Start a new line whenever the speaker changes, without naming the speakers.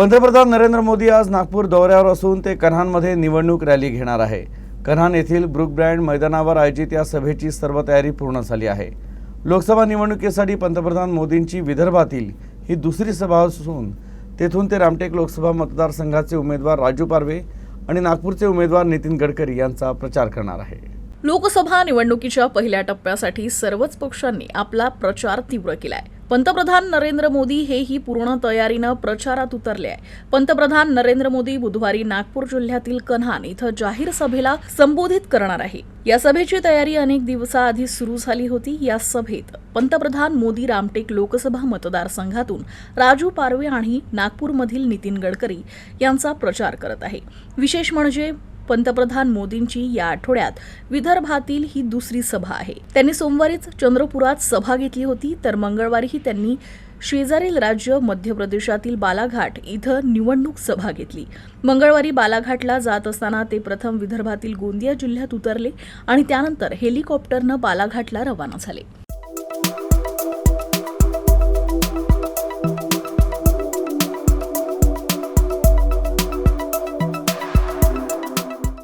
पंतप्रधान नरेंद्र मोदी आज नागपूर दौऱ्यावर असून ते कन्हानमध्ये निवडणूक रॅली घेणार आहे. कन्हान येथील ब्रुक ब्रँड मैदानावर आयोजित या सभेची सर्व तयारी पूर्ण झाली आहे. लोकसभा निवडणुकीसाठी पंतप्रधान मोदींची विदर्भातील ही दुसरी सभा असून तेथून ते रामटेक लोकसभा मतदारसंघाचे उमेदवार राजू पारवे आणि नागपूरचे उमेदवार नितीन गडकरी यांचा प्रचार करणार आहे.
लोकसभा निवडणुकीच्या पहिल्या टप्प्यासाठी सर्वच पक्षांनी आपला प्रचार तीव्र केलाय. पंतप्रधान नरेंद्र मोदी हेही पूर्ण तयारीनं प्रचारात उतरले आहे पंतप्रधान नरेंद्र मोदी बुधवारी नागपूर जिल्ह्यातील कन्हान इथं जाहीर सभेला संबोधित करणार आहे. या सभेची तयारी अनेक दिवसाआधी सुरू झाली होती. या सभेत पंतप्रधान मोदी रामटेक लोकसभा मतदारसंघातून राजू पारवे आणि नागपूरमधील नितीन गडकरी यांचा प्रचार करत आहे. विशेष म्हणजे पंतप्रधान मोदींची या आठवड्यात विदर्भातील ही दुसरी सभा आहे. त्यांनी सोमवारीच चंद्रपुरात सभा घेतली होती. तर मंगळवारीही त्यांनी शेजारील राज्य मध्य प्रदेशातील बालाघाट इथं निवडणूक सभा घेतली. मंगळवारी बालाघाटला जात असताना ते प्रथम विदर्भातील गोंदिया जिल्ह्यात उतरले आणि त्यानंतर हेलिकॉप्टरनं बालाघाटला रवाना झाले.